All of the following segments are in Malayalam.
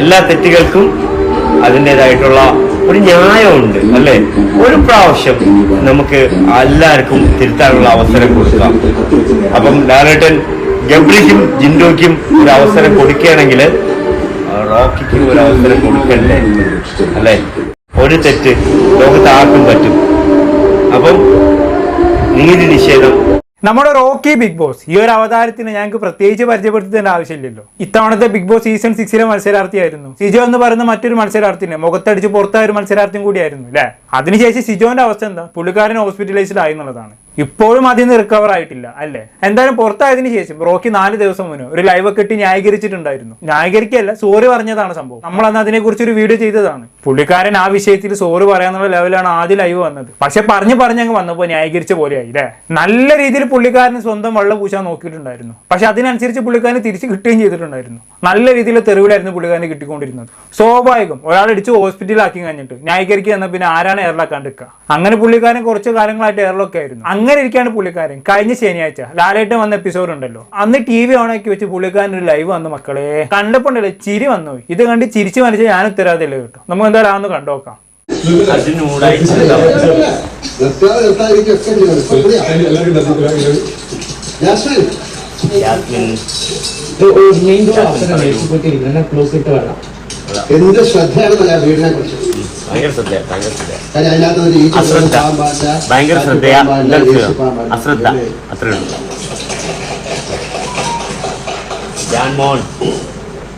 എല്ലാ തെറ്റുകൾക്കും അതിന്റെതായിട്ടുള്ള ഒരു ന്യായമുണ്ട് അല്ലെ? ഒരു പ്രാവശ്യം നമുക്ക് എല്ലാവർക്കും തിരുത്താനുള്ള അവസരം കൊടുക്കാം. അപ്പം ഡാലേട്ടൻ ഗബ്രിക്കും ജിൻഡോയ്ക്കും ഒരു അവസരം കൊടുക്കുകയാണെങ്കിൽ റോക്കിക്ക് ഒരു അവസരം കൊടുക്കണ്ടേ? അല്ലെ? ഒരു തെറ്റ് ലോകത്ത് ആർക്കും പറ്റും. അപ്പം നീതി നിഷേധം നമ്മുടെ റോക്കി ബിഗ് ബോസ് ഈ ഒരു അവതാരത്തിന് ഞങ്ങൾക്ക് പ്രത്യേകിച്ച് പരിചയപ്പെടുത്തേണ്ട ആവശ്യമില്ലല്ലോ. ഇത്തവണത്തെ ബിഗ് ബോസ് സീസൺ സിക്സിലെ മത്സരാർത്ഥിയായിരുന്നു. സിജോ എന്ന് പറയുന്ന മറ്റൊരു മത്സരാർത്ഥിനെ മുഖത്തടിച്ച് പുറത്തായ ഒരു മത്സരാർത്ഥിയും കൂടിയായിരുന്നു അല്ലേ അതിനുശേഷം സിജോന്റെ അവസ്ഥ എന്താ? പുള്ളിക്കാരൻ ഹോസ്പിറ്റലൈസ്ഡ് ആയി എന്നുള്ളതാണ്. ഇപ്പോഴും അതിൽ നിന്ന് റിക്കവർ ആയിട്ടില്ല അല്ലേ? എന്തായാലും പുറത്തായതിനു ശേഷം റോക്കി നാല് ദിവസം മുന്നേ ഒരു ലൈവ് ഒക്കെ ഇട്ട് ന്യായീകരിച്ചിട്ടുണ്ടായിരുന്നു. ന്യായീകരിക്കല്ല സോറി പറഞ്ഞതാണ് സംഭവം. നമ്മൾ അന്ന് അതിനെക്കുറിച്ച് ഒരു വീഡിയോ ചെയ്തതാണ്. പുള്ളിക്കാരൻ ആ വിഷയത്തിൽ സോറി പറയാനുള്ള ലെവലാണ് ആദ്യം ലൈവ് വന്നത്. പക്ഷെ പറഞ്ഞു പറഞ്ഞു അങ്ങ് വന്നപ്പോൾ ന്യായീകരിച്ച പോലെയായി അല്ലേ? നല്ല രീതിയിൽ പുള്ളിക്കാരൻ സ്വന്തം വെള്ളം പൂശാൻ നോക്കിയിട്ടുണ്ടായിരുന്നു. പക്ഷെ അതിനനുസരിച്ച് പുള്ളിക്കാരന് തിരിച്ച് കിട്ടുകയും ചെയ്തിട്ടുണ്ടായിരുന്നു. നല്ല രീതിയിൽ തെറിവിലായിരുന്നു പുള്ളിക്കാരന് കിട്ടിക്കൊണ്ടിരുന്നത്. സ്വാഭാവികം ഒരാൾ ഇടിച്ച് ഹോസ്പിറ്റലിലാക്കി കഴിഞ്ഞിട്ട് ന്യായീകരിക്കുക എന്നാൽ പിന്നെ ആരാണ് എയറിലാക്കാണ്ടിരിക്കുക. അങ്ങനെ പുള്ളിക്കാരൻ കുറച്ച് കാലങ്ങളായിട്ട് എയർലോക്ക് ആയിരുന്നു. അങ്ങനെ ഇരിക്കാണ് പുള്ളിക്കാരൻ. കഴിഞ്ഞ ശനിയാഴ്ച ലാലേട്ടൻ വന്ന എപ്പിസോഡ് ഉണ്ടല്ലോ. അന്ന് ടി വി ഓണാക്കി വെച്ച് പുള്ളിക്കാരൻ ഒരു ലൈവ് വന്നു മക്കളെ. കണ്ടപ്പോണ്ടല്ലേ ചിരി വന്നു ഇത് കണ്ട് ചിരിച്ചു മനസ്സിൽ ഞാൻ ഉത്തരവാദില്ല കേട്ടോ. നമുക്ക് എന്തായാലും അതൊന്ന് കണ്ടുനോക്കാം എന്റെ ശ്രദ്ധയാണ് വീടിനെ കുറിച്ച്? അശ്രദ്ധ. ഭയങ്കര ശ്രദ്ധയാ. അശ്രദ്ധ. അത്രേ ഉള്ളൂ.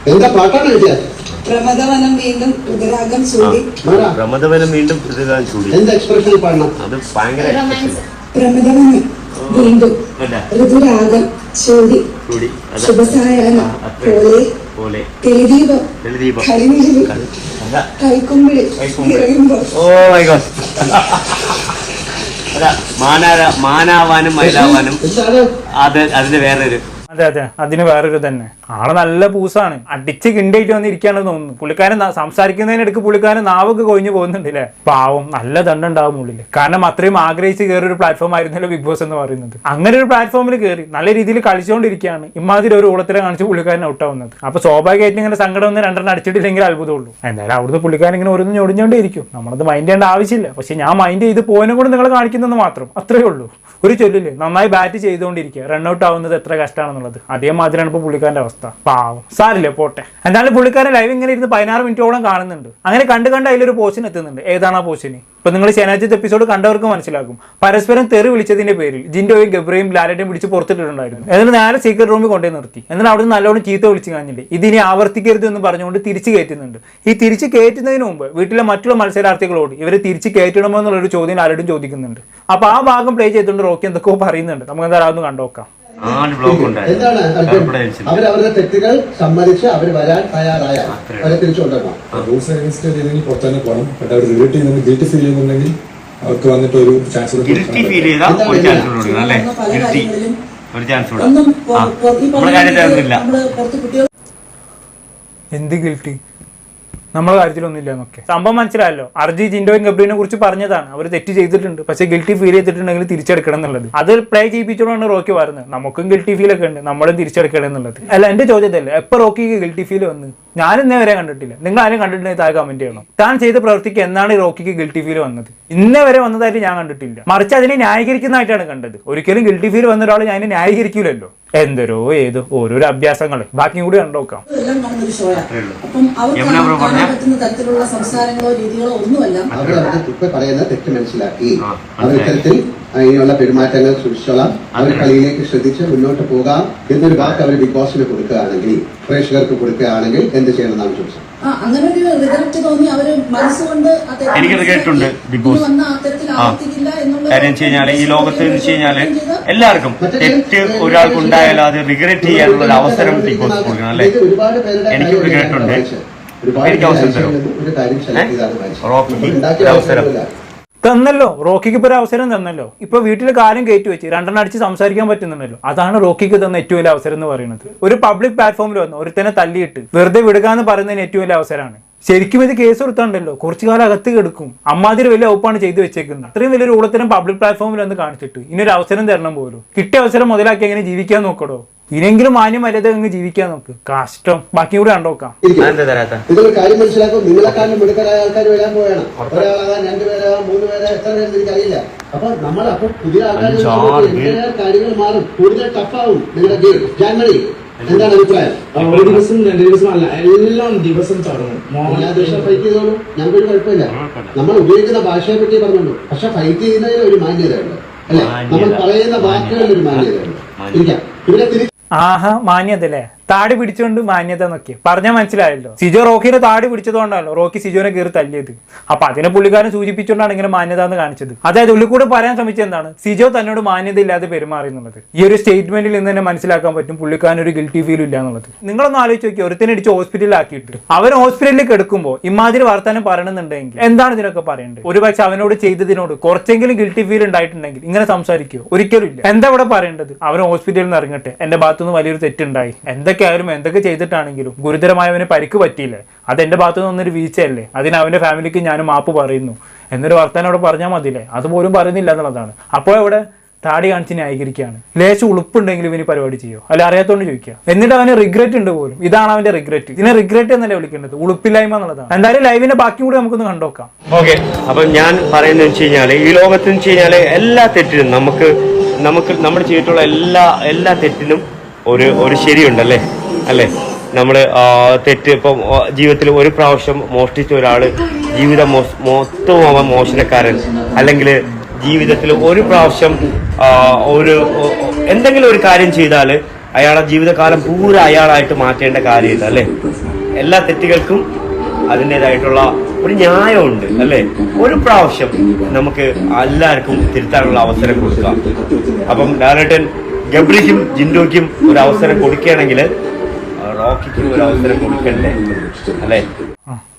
എന്താ പാട്ടാണ് കിട്ടിയത് പ്രമദവനം വീണ്ടും രുദ്രാഗം ചൂടി. പ്രമദവനം വീണ്ടും പ്രതികാൻ ചൂടി. എന്ത് എക്സ്പ്രഷൻ പാടണം അത് ഭയങ്കര പ്രമദവനം വീണ്ടും ഋതുരാഗം ചൂടി. അത്രേ പോലെ പോലെ. തെളിദീപം തെളിദീപം. Oh my God. അല്ല മാനാര മാനാവാനും മയിലാവാനും അത് അതിന് വേറൊരു അതെ അതെ. അതിന് വേറൊരു തന്നെ. ആൾ നല്ല പൂസാണ്. അടിച്ച് കിണ്ടായിട്ട് വന്നിരിക്കുകയാണെന്ന് തോന്നുന്നു. പുള്ളിക്കാരൻ സംസാരിക്കുന്നതിനിടയ്ക്ക് പുള്ളിക്കാരൻ നാവൊക്കെ കൊഴിഞ്ഞു പോകുന്നുണ്ട് അല്ലേ പാവം നല്ല ദണ്ടുണ്ടാവും ഉള്ളിൽ. കാരണം അത്രയും ആഗ്രഹിച്ച് കയറി ഒരു പ്ലാറ്റ്ഫോം ആയിരുന്നല്ലോ ബിഗ് ബോസ് എന്ന് പറയുന്നത്. അങ്ങനെ ഒരു പ്ലാറ്റ്ഫോമിൽ കയറി നല്ല രീതിയിൽ കളിച്ചുകൊണ്ടിരിക്കുകയാണ് ഇമാതിരി ഒരു ഊളത്തിലെ കാണിച്ച് പുള്ളിക്കാരൻ ഔട്ടാവുന്നത് അപ്പൊ സ്വാഭാവികമായിട്ടും ഇങ്ങനെ സങ്കടം ഒന്ന് രണ്ടെണ്ണം അടിച്ചിട്ടില്ലെങ്കിൽ അത്ഭുതമുള്ളൂ. എന്തായാലും അവിടുത്തെ പുള്ളിക്കാരൻ ഇങ്ങനെ ഓരോന്ന് ഞൊടിഞ്ഞോണ്ടിരിക്കും. നമ്മളത് മൈൻഡ് ചെയ്യേണ്ട ആവശ്യമില്ല. പക്ഷെ ഞാൻ മൈൻഡ് ചെയ്ത് പോയതിനെ കൊണ്ട് നിങ്ങൾ കാണിക്കുന്നത് മാത്രം. അത്രേ ഉള്ളൂ. ഒരു ചൊല്ലില്ലേ? നന്നായി ബാറ്റ് ചെയ്തുകൊണ്ടിരിക്കുക. റൺഔട്ട് ആവുന്നത് എത്ര കഷ്ടമാണെന്നുള്ളത് അതേമാതിരിയാണ് ഇപ്പോൾ പുള്ളിക്കാരന്റെ അവസ്ഥ. പാവം. സാരില്ല പോട്ടെ. എന്തായാലും പുള്ളിക്കാരൻ ലൈവ് ഇങ്ങനെ ഇരുന്ന് പതിനാറ് മിനിറ്റോളം കാണുന്നുണ്ട്. അങ്ങനെ കണ്ട് കണ്ട് അതിലൊരു പോസ്റ്റിന് എത്തുന്നുണ്ട്. ഏതാണ് ആ പോസ്റ്റിന് ഇപ്പൊ നിങ്ങൾ ശനിയാഴ്ചത്തെ എപ്പിസോഡ് കണ്ടവർക്ക് മനസ്സിലാക്കും പരസ്പരം തെറി വിളിച്ചതിന്റെ പേരിൽ ജിൻഡോയും ഗബ്രയും ലാലറ്റയും പിടിച്ച് പുറത്തിട്ടുണ്ടായിരുന്നു എന്നിട്ട് നേരെ സീക്രട്ട് റൂമിൽ കൊണ്ടുപോയി നിർത്തി. എന്നിട്ട് അവിടെ നല്ലോണം ചീത്ത വിളിച്ച് കഴിഞ്ഞിട്ട് ഇതിനെ ആവർത്തിക്കരുത് എന്ന് പറഞ്ഞുകൊണ്ട് തിരിച്ചു കയറ്റുന്നുണ്ട്. ഈ തിരിച്ചു കയറ്റുന്നതിന് മുമ്പ് വീട്ടിലെ മറ്റുള്ള മത്സരാർത്ഥികളോട് ഇവരെ തിരിച്ച് കയറ്റണമോ എന്നുള്ളൊരു ചോദ്യം ആരോടും ചോദിക്കുന്നുണ്ട്. അപ്പൊ ആ ഭാഗം പ്ലേ ചെയ്തുകൊണ്ട് റോക്കി എന്തൊക്കെയോ പറയുന്നുണ്ട്. നമുക്ക് എന്തായാലും കണ്ടോക്കാം. നാല് ബ്ലോക്ക് എന്താണ് അവർ അവരുടെ അവരവരുടെ തെറ്റുകൾ സമ്മതിച്ച് അവർ വരാൻ തയ്യാറായ അവരെ തിരിച്ചു കൊണ്ടുവരണം. റൂൾസ് അഗേൻസ്റ്റ് ചെയ്തെങ്കിൽ പോകണം. ബട്ട് അവർ റിലേറ്റ് ചെയ്യുന്നെങ്കിൽ ഗിൽറ്റ് ഫീൽ ചെയ്യുന്നുണ്ടെങ്കിൽ അവർക്ക് വന്നിട്ട് ഒരു ചാൻസ് ഗിൽറ്റി ഒരു ചാൻസ് ഗിൽറ്റി നമ്മുടെ എന്ത് ഗിൽട്ടി നമ്മളെ കാര്യത്തിലൊന്നുമില്ല എന്നൊക്കെ സംഭവം മനസ്സിലായല്ലോ. അർജി ജിൻഡോയും ഗബ്രീനെ കുറിച്ച് പറഞ്ഞതാണ്. അവർ തെറ്റ് ചെയ്തിട്ടുണ്ട്. പക്ഷേ ഗിൽറ്റി ഫീൽ ചെയ്തിട്ടുണ്ടെങ്കിൽ തിരിച്ചെടുക്കണം എന്നുള്ളത്. അത് പ്ലേ ചെയ്യിപ്പിച്ചോണ്ടാണ് റോക്കി വരുന്നത് നമുക്കും ഗിൽറ്റി ഫീൽ ഒക്കെ ഉണ്ട്. നമ്മളും തിരിച്ചെടുക്കണം എന്നുള്ളത്. അല്ല എന്റെ ചോദ്യത്തല്ലേ എപ്പോൾ റോക്കിക്ക് ഗിൽറ്റി ഫീൽ വന്ന്? ഞാൻ ഇന്നേ വരെ കണ്ടിട്ടില്ല. നിങ്ങൾ ആരും കണ്ടിട്ടുണ്ടെങ്കിൽ താഴെ കമന്റ് ചെയ്യണം. താൻ ചെയ്ത പ്രവൃത്തിക്ക് എന്നാണ് ഈ റോക്കിക്ക് ഗിൽറ്റി ഫീൽ വന്നത്? ഇന്നേ വരെ വന്നതായിട്ട് ഞാൻ കണ്ടിട്ടില്ല. മറിച്ച് അതിനെ ന്യായീകരിക്കുന്നതായിട്ടാണ് കണ്ടത്. ഒരിക്കലും ഗിൽറ്റി ഫീൽ വന്ന ഒരാൾ ഞാൻ ന്യായീകരിക്കൂലല്ലോ. എന്തരോ ഏതോ ഓരോരോ അഭ്യാസങ്ങൾ. ബാക്കി കൂടി കണ്ടോക്കാം തരത്തിലുള്ള സംസാരങ്ങളോ രീതികളോ ഒന്നുമല്ല. പറയുന്ന തെറ്റ് മനസ്സിലാക്കി. അവർ അതിനുള്ള പെരുമാറ്റങ്ങൾ സൂക്ഷിച്ചോളാം. അവർ കളിയിലേക്ക് ശ്രദ്ധിച്ച് മുന്നോട്ട് പോകാം എന്നൊരു വാക്ക് അവർ ബിഗ് ബോസിന് കൊടുക്കുകയാണെങ്കിൽ പ്രേക്ഷകർക്ക് കൊടുക്കുകയാണെങ്കിൽ എന്ത് ചെയ്യണമെന്നാണ് ചോദിച്ചത്? ആ അങ്ങനെ ഒരു റിഗ്രറ്റ് തോന്നി. അവർ മനസ്സുകൊണ്ട് എനിക്കത് കേട്ടിട്ടുണ്ട് ബിഗ് ബോസ്. കാര്യം വെച്ച് കഴിഞ്ഞാൽ ഈ ലോകത്ത് എന്ന് വെച്ച് കഴിഞ്ഞാൽ എല്ലാവർക്കും തെറ്റ് ഒരാൾക്ക് ഉണ്ടായാലും അത് റിഗ്രറ്റ് ചെയ്യാനുള്ള ഒരു അവസരം ബിഗ് ബോസ് കൊടുക്കണം അല്ലേ? എനിക്കത് പേരുടെ എനിക്ക് അവസരം തരും. അവസരം. തന്നല്ലോ റോക്കിക്ക് ഇപ്പോൾ ഒരു അവസരം തന്നല്ലോ. ഇപ്പൊ വീട്ടിൽ കാര്യം കയറ്റി വെച്ച് രണ്ടെണ്ണം അടിച്ച് സംസാരിക്കാൻ പറ്റുന്നുണ്ടല്ലോ. അതാണ് റോക്കിക്ക് തന്ന ഏറ്റവും വലിയ അവസരം എന്ന് പറയുന്നത്. ഒരു പബ്ലിക് പ്ലാറ്റ്ഫോമിൽ വന്ന് ഒരുത്തനെ തല്ലിയിട്ട് വെറുതെ വിടുക എന്ന് പറയുന്നതിന് ഏറ്റവും വലിയ അവസരമാണ്. ശരിക്കും ഇത് കേസ് കൊടുത്താണ്ടല്ലോ കുറച്ചു കാലം അകത്ത് കിടക്കും. അമ്മാതിരി വലിയ ഒപ്പാണ് ചെയ്തു വെച്ചേക്കുന്നത്. അത്രയും വലിയൊരു ഊളത്തരം പബ്ലിക് പ്ലാറ്റ്ഫോമിൽ ഒന്ന് കാണിച്ചിട്ട് ഇനി ഒരു അവസരം തരണം പോലും. കിട്ടിയ അവസരം മുതലാക്കി എങ്ങനെ ജീവിക്കാൻ നോക്കടോ? ഇനിയെങ്കിലും മാന്യം മര്യാദ അങ്ങ് ജീവിക്കാൻ നോക്ക്. കഷ്ടം. ബാക്കി കൂടി കണ്ടോക്കാം നോക്കാം. ഇതൊരു കാര്യം മനസ്സിലാക്കും. നിങ്ങളെക്കാളും മിടുക്കരായ ആൾക്കാർ വരാൻ ഒരാളാകാൻ മൂന്ന് പേരെ എത്ര പേരെന്ന് എനിക്കറിയില്ല. അപ്പൊ നമ്മൾ അപ്പൊ പുതിയ ആൾക്കാർ അഞ്ചാറ് എങ്ങനെയാ കാര്യങ്ങൾ മാറും? കൂടുതൽ ടഫാവും നിങ്ങളുടെ ഗെയിം. ജാൻമണി എന്താണ് അഭിപ്രായം? ഒരു ദിവസം രണ്ട് ദിവസം അല്ല. എല്ലാം ദിവസം തുടങ്ങും. എല്ലാ ദിവസവും ഫൈറ്റ് ചെയ്തോളൂ. ഞങ്ങൾക്കൊരു കുഴപ്പമില്ല. നമ്മൾ ഉപയോഗിക്കുന്ന ഭാഷയെ പറ്റി പറഞ്ഞോളൂ. പക്ഷെ ഫൈറ്റ് ചെയ്യുന്നതിന് ഒരു മാന്യതയുണ്ട്. അല്ലെ? നമ്മൾ പറയുന്ന വാക്കുകളിൽ ഒരു മാന്യതയുണ്ട്. മാന്യത. ഇരിക്കാം. ഇവിടെ തിരിച്ച് ആഹാ മാന്യത അല്ലേ താടി പിടിച്ചുകൊണ്ട് മാന്യത നോക്കി. പറഞ്ഞാൽ മനസ്സിലായല്ലോ. സിജോ റോക്കിനെ താടി പിടിച്ചതുകൊണ്ടാണല്ലോ റോക്കി സിജോനെ കയറി തല്ലിയത്. അപ്പൊ അതിനെ പുള്ളിക്കാരൻ സൂചിപ്പിച്ചുകൊണ്ടാണ് ഇങ്ങനെ മാന്യത എന്ന് കാണിച്ചത്. അതായത് ഉള്ളിൽ കൂടെ പറയാൻ ശ്രമിച്ചത് എന്താണ്? സിജോ തന്നോട് മാന്യത ഇല്ലാതെ പെരുമാറി എന്നുള്ളത്. ഈ ഒരു സ്റ്റേറ്റ്മെന്റിൽ നിന്ന് തന്നെ മനസ്സിലാക്കാൻ പറ്റും പുള്ളിക്കാരൻ ഒരു ഗിൽറ്റി ഫീൽ ഇല്ല എന്നുള്ളത്. നിങ്ങളൊന്ന് ആലോചിച്ച് നോക്കി ഒരുത്തിനെ അടിച്ച് ഹോസ്പിറ്റലിൽ ആക്കിയിട്ട് അവൻ ഹോസ്പിറ്റലിൽ കിടക്കുമ്പോൾ ഇമാതിരി വർത്താനം പറയണമെന്നുണ്ടെങ്കിൽ എന്താണ് ഇതിനൊക്കെ പറയേണ്ടത്? ഒരു പക്ഷെ അവനോട് ചെയ്തതിനോട് കുറച്ചെങ്കിലും ഗിൽറ്റി ഫീൽ ഉണ്ടായിട്ടുണ്ടെങ്കിൽ ഇങ്ങനെ സംസാരിക്കുമോ ഒരിക്കലും ഇല്ല. എന്താ ഇവിടെ പറയേണ്ടത്? അവൻ ഹോസ്പിറ്റലിൽ നിന്ന് ഇറങ്ങട്ടെ. എന്റെ ഭാഗത്തുനിന്ന് വലിയൊരു തെറ്റുണ്ടായി. എന്തൊക്കെയായാലും എന്തൊക്കെ ആയാലും എന്തൊക്കെ ചെയ്തിട്ടാണെങ്കിലും ഗുരുതരമായ അവന് പരിക്ക് പറ്റിയില്ലേ? അത് എന്റെ ഭാഗത്തുനിന്ന് വന്നൊരു വീഴ്ചയല്ലേ? അതിന് അവന്റെ ഫാമിലിക്ക് ഞാൻ മാപ്പ് പറയുന്നു. എന്നൊരു വർത്താനം അവിടെ പറഞ്ഞാൽ മതിയില്ലേ? അതുപോലും പറയുന്നില്ല എന്നുള്ളതാണ്. അപ്പോൾ ഇവിടെ താടി കാണിച്ച് ന്യായീകരിക്കുകയാണ്. ലേശം ഉളുപ്പുണ്ടെങ്കിലും ഇവന് പരിപാടി ചെയ്യോ അല്ല അറിയാത്തോണ്ട് ചോദിക്കുക. എന്നിട്ട് അവന് റിഗ്രറ്റ് ഉണ്ട് പോലും. ഇതാണ് അവന്റെ റിഗ്രറ്റ് ഇതിനെ റിഗ്രറ്റ് എന്നല്ലേ വിളിക്കേണ്ടത്? ഉളുപ്പില്ലായ്മ എന്നുള്ളതാണ്. എന്തായാലും ലൈവിന്റെ ബാക്കി കൂടി നമുക്കൊന്ന് കണ്ടോക്കാം ഓക്കെ അപ്പൊ ഞാൻ പറയുന്നത് വെച്ച് കഴിഞ്ഞാൽ ഈ ലോകത്ത് വെച്ച് കഴിഞ്ഞാൽ എല്ലാ തെറ്റിനും നമുക്ക് നമുക്ക് നമ്മൾ ചെയ്തിട്ടുള്ള എല്ലാ എല്ലാ തെറ്റിനും ഒരു ഒരു ശരിയുണ്ടല്ലേ? അല്ലേ? നമ്മൾ തെറ്റ് ഇപ്പം ജീവിതത്തിൽ ഒരു പ്രാവശ്യം മോഷ്ടിച്ച ഒരാൾ ജീവിതം മൊത്തം അവൻ മോഷണക്കാരൻ. അല്ലെങ്കിൽ ജീവിതത്തിൽ ഒരു പ്രാവശ്യം ഒരു എന്തെങ്കിലും ഒരു കാര്യം ചെയ്താൽ അയാളെ ജീവിതകാലം പൂര അയാളായിട്ട് മാറ്റേണ്ട കാര്യമില്ല അല്ലേ? എല്ലാ തെറ്റുകൾക്കും അതിന്റെതായിട്ടുള്ള ഒരു ന്യായമുണ്ട് അല്ലേ? ഒരു പ്രാവശ്യം നമുക്ക് എല്ലാവർക്കും തിരുത്താനുള്ള അവസരം കൊടുക്കാം. അപ്പം ഡയറക്ടൻ ഗബ്രിക്കും ജിൻഡോയ്ക്കും ഒരു അവസരം കൊടുക്കുകയാണെങ്കിൽ റോക്കിക്കും ഒരു അവസരം കൊടുക്കണ്ടേ? അല്ലേ?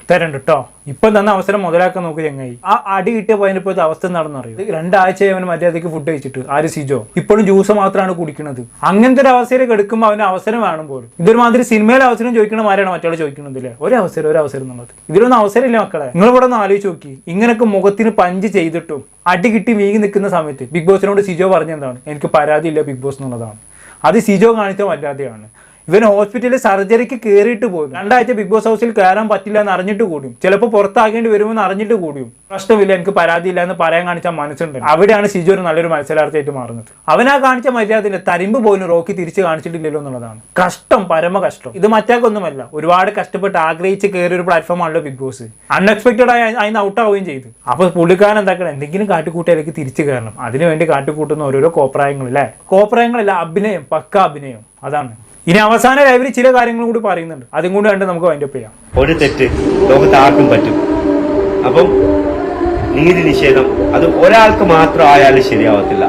തരണ്ട് കേട്ടോ ഇപ്പൊ തന്ന അവസരം മുതലാക്കാൻ നോക്ക് ചങ്ങായി. ആ അടി കിട്ടിയ പോയതിന് ഇപ്പോഴത്തെ അവസ്ഥ നടന്നു അറിയും? രണ്ടാഴ്ച അവൻ മര്യാദയ്ക്ക് ഫുഡ് കഴിച്ചിട്ട് ആര് സിജോ? ഇപ്പോഴും ജ്യൂസ് മാത്രമാണ് കുടിക്കുന്നത് അങ്ങനത്തെ ഒരു അവസരം എടുക്കുമ്പോൾ അവന് അവസരം വേണം പോലും. ഇതൊരു മാതിരി സിനിമയിലെ അവസരം ചോദിക്കണ മാരാണ് മറ്റാൾ ചോദിക്കുന്നത് അല്ലേ ഒരു അവസരം ഒരു അവസരം എന്നുള്ളത്. ഇതിലൊന്നും അവസരമില്ല മക്കളെ. നിങ്ങൾ ഇവിടെ ഒന്ന് ആലോചിച്ച് നോക്കി. ഇങ്ങനൊക്കെ മുഖത്തിന് പഞ്ച് ചെയ്തിട്ടും അടി കിട്ടി വീങ്ങി നിൽക്കുന്ന സമയത്ത് ബിഗ് ബോസിനോട് സിജോ പറഞ്ഞെന്താണ്? എനിക്ക് പരാതിയില്ല ബിഗ് ബോസ് എന്നുള്ളതാണ്. അത് സിജോ കാണിച്ച മര്യാദയാണ് ഇവൻ ഹോസ്പിറ്റലിൽ സർജറിക്ക് കയറിയിട്ട് പോയി. രണ്ടാഴ്ച ബിഗ് ബോസ് ഹൗസിൽ കയറാൻ പറ്റില്ല എന്ന് അറിഞ്ഞിട്ട് കൂടിയും. ചിലപ്പോൾ പുറത്താകേണ്ടി വരുമെന്ന് അറിഞ്ഞിട്ട് കൂടിയും. പ്രശ്നമില്ല എനിക്ക് പരാതിയില്ല എന്ന് പറയാൻ കാണിച്ച മനസ്സുണ്ട് അവിടെയാണ് ഷിജു ഒരു നല്ലൊരു മത്സരാർത്ഥിയായിട്ട് മാറുന്നത്. അവനാ കാണിച്ച മര്യാദയില്ല. തരിമ്പ് പോലും റോക്കി തിരിച്ചു കാണിച്ചിട്ടില്ലല്ലോ എന്നുള്ളതാണ്. കഷ്ടം പരമ കഷ്ടം ഇത് മറ്റാക്കൊന്നുമല്ല. ഒരുപാട് കഷ്ടപ്പെട്ട് ആഗ്രഹിച്ച് കയറിയ ഒരു പ്ലാറ്റ്ഫോം ആണല്ലോ ബിഗ് ബോസ്. അൺഎക്സ്പെക്ടഡ് ആയി അതിന് ഔട്ട് ആവുകയും ചെയ്തു. അപ്പൊ പുള്ളിക്കാരൻ എന്താക്കണം? എന്തെങ്കിലും കാട്ടിക്കൂട്ടിയിലേക്ക് തിരിച്ചു കയറണം. അതിനുവേണ്ടി കാട്ടിക്കൂട്ടുന്ന ഓരോരോ കോപ്രായങ്ങൾ അല്ലേ കോപ്രായങ്ങളല്ല അഭിനയം. പക്ക അഭിനയം. അതാണ്. ഇനി അവസാന ലൈവിൽ ചില കാര്യങ്ങളും കൂടി പറയുന്നുണ്ട്. അതും കൂടി കണ്ട് നമുക്ക് വൈൻഡപ്പ് ചെയ്യാം. ഒരു തെറ്റ് ലോകത്ത് ആർക്കും പറ്റും. അപ്പം നീതി നിഷേധം അത് ഒരാൾക്ക് മാത്രം ആയാലും ശരിയാവത്തില്ല.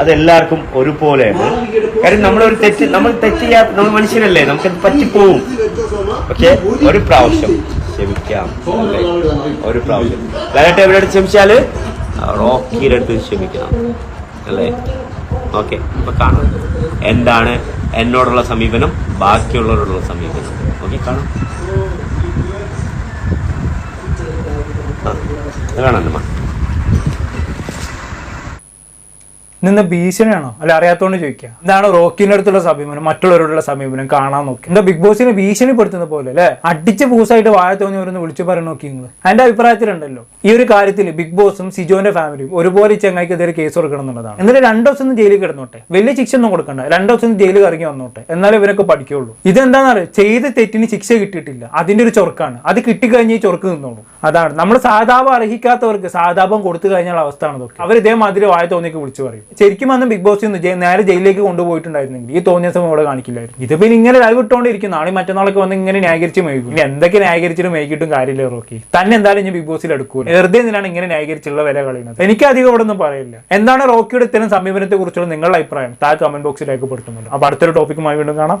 അത് എല്ലാവർക്കും ഒരുപോലെയാണ്. കാര്യം നമ്മളൊരു തെറ്റ് നമ്മൾ തെറ്റ് ചെയ്യാത്ത നമ്മൾ മനുഷ്യരല്ലേ നമുക്കത് പറ്റിപ്പോവും. പക്ഷെ ഒരു പ്രാവശ്യം ക്ഷമിക്കാം. ഒരു പ്രാവശ്യം. ലാലേട്ട് എവിടെ ക്ഷമിച്ചാൽ? റോക്കിയുടെ അടുത്ത് ക്ഷമിക്കണം. അല്ലേ? ഓക്കെ അപ്പൊ കാണാം. എന്താണ് എന്നോടുള്ള സമീപനം? ബാക്കിയുള്ളവരോടുള്ള സമീപനം. ഓക്കെ കാണാം. ആ കാണാം നിന്ന് ഭീഷണിയാണോ? അല്ല അറിയാത്തോണ്ട് ചോദിക്കുക എന്താണ് റോക്കിന്റെ അടുത്തുള്ള സമീപനം മറ്റുള്ളവരോടുള്ള സമീപനം കാണാൻ നോക്കി. എന്താ ബിഗ് ബോസിനെ ഭീഷണിപ്പെടുത്തുന്ന പോലെ അല്ലെ? അടിച്ച് പൂസായിട്ട് വായ തോന്നിയവരൊന്ന് വിളിച്ചു പറഞ്ഞു നോക്കി നിങ്ങൾ എന്റെ അഭിപ്രായത്തിലുണ്ടല്ലോ. ഈ ഒരു കാര്യത്തിൽ ബിഗ് ബോസും സിജോന്റെ ഫാമിലിയും ഒരുപോലെ ചെങ്ങായിക്കെതിരെ കേസ് കൊടുക്കണം എന്നുള്ളതാണ്. എന്നിട്ട് രണ്ടു ദിവസം ജയിലിൽ കിടന്നോട്ടെ. വലിയ ശിക്ഷ ഒന്നും കൊടുക്കണ്ട. രണ്ടു ദിവസം ജയിലിൽ ഇറങ്ങി വന്നോട്ടെ. എന്നാലേ ഇവരൊക്കെ പഠിക്കുള്ളൂ ഇതെന്താണെന്ന് ചെയ്ത് തെറ്റിന് ശിക്ഷ കിട്ടിയിട്ടില്ല. അതിന്റെ ഒരു ചൊർക്കാണ്. അത് കിട്ടിക്കഴിഞ്ഞ് ഈ ചൊർക്ക് നിന്നോളൂ. അതാണ്. നമ്മൾ സാധാപം അർഹിക്കാത്തവർക്ക് സാധാപം കൊടുത്തു കഴിഞ്ഞാൽ അവസ്ഥയാണ് അവർ ഇതേ ഇതേമാതിരി വായ തോന്നിയൊക്കെ വിളിച്ചു പറയും. ശരിക്കും അന്ന് ബിഗ് ബോസിൽ നിന്ന് നേരെ ജയിലിലേക്ക് കൊണ്ടുപോയിട്ടുണ്ടായിരുന്നെങ്കിൽ ഈ തോന്നിയ സമയം ഇവിടെ കാണിക്കില്ലായിരുന്നു. ഇത് പിന്നെ ഇങ്ങനെ ലൈവ് ഇട്ടുകൊണ്ടിരിക്കും നാളെ മറ്റന്നാളൊക്കെ വന്ന് ഇങ്ങനെ ന്യായീകരിച്ച് മേയ്ക്കും. ഇനി എന്തൊക്കെ ന്യായീകരിച്ചിട്ട് മേയ്ക്കിട്ടും കാര്യമില്ല റോക്കി. തന്നെ എന്തായാലും ഇനി ബിഗ് ബോസിൽ എടുക്കൂല. വെറുതെ എന്തിനാണ് ഇങ്ങനെ ന്യായീകരിച്ചുള്ള വില കളയുന്നത് എനിക്ക് അധികം ഇവിടെ ഒന്നും പറയില്ല. എന്താണ് റോക്കിയുടെ ഇത്തരം സമീപനത്തെ കുറിച്ചുള്ള നിങ്ങളുടെ അഭിപ്രായം? താഴെ കമന്റ് ബോക്സിൽ രേഖപ്പെടുത്തുന്നുണ്ട്. അപ്പൊ അടുത്തൊരു ടോപ്പിക്കുമായി വീണ്ടും കാണാം.